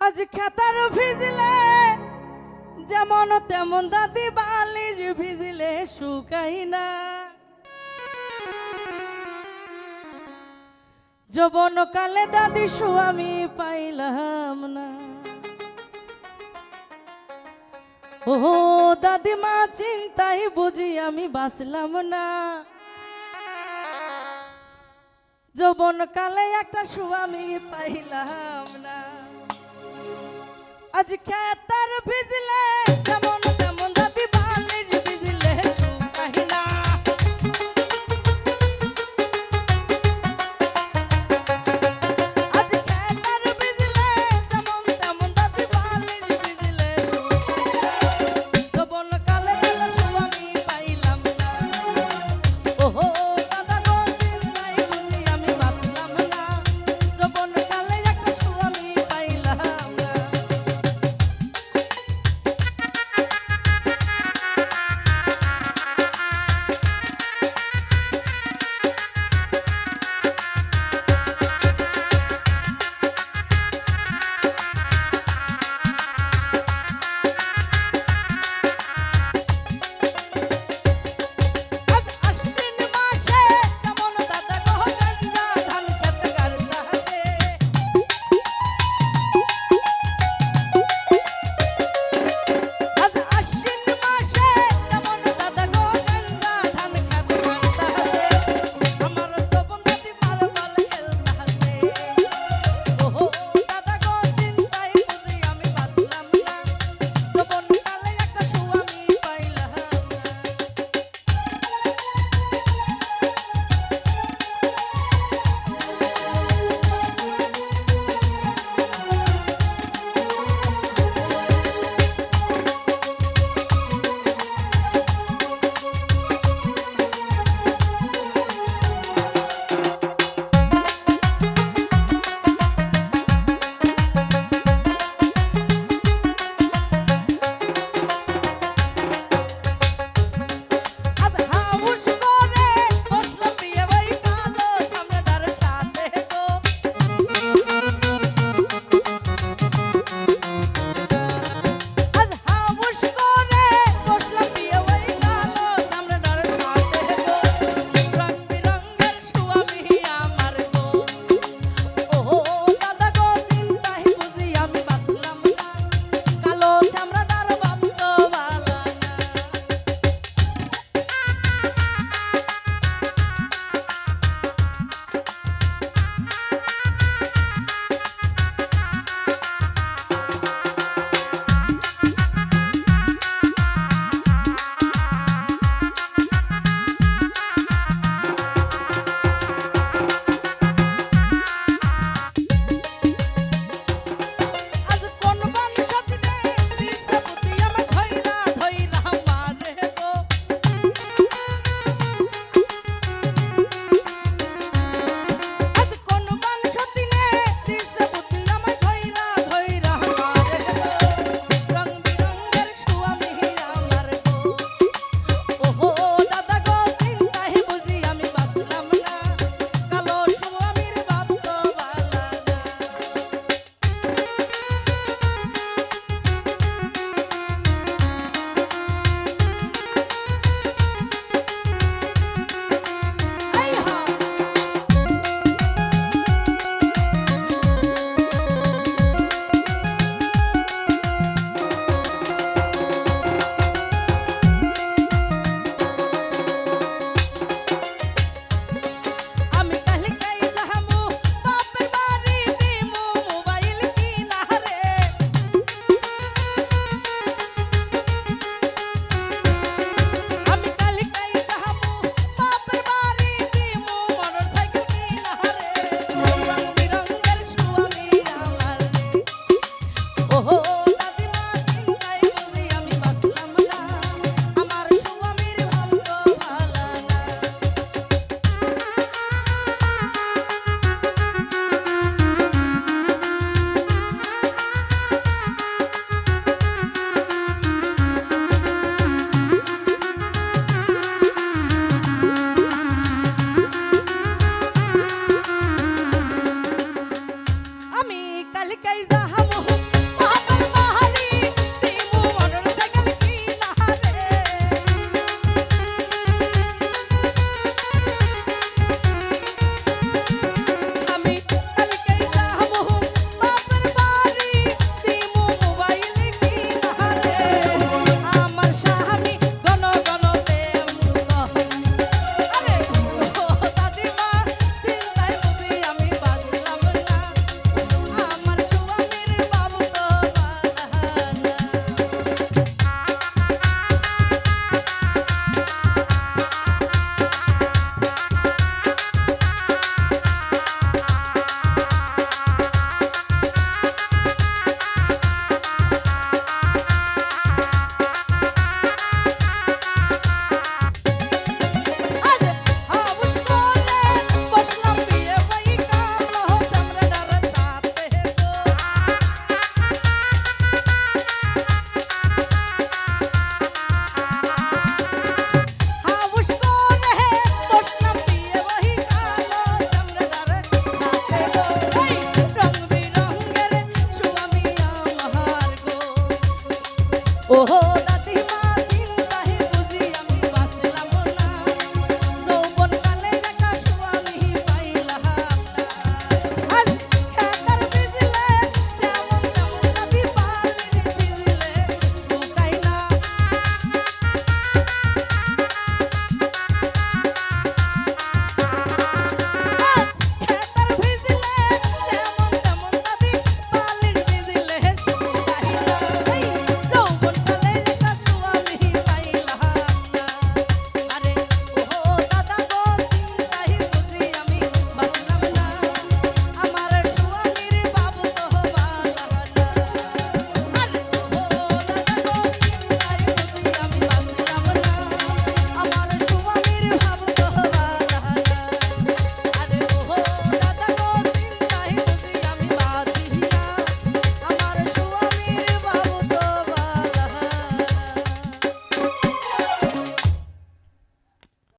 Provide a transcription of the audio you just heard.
আজ খেতার ভিজলে, যেমন তেমন দাদি বালিশ ভিজলে, শুকাই না। যবন কালে দাদি স্বামী পাইলাম না। ও দাদিমা চিন্তাই বুঝি আমি বাঁচলাম না। যৌবন কালে একটা স্বামী পাইলাম না। আজ খেতার ভিজলে যেমন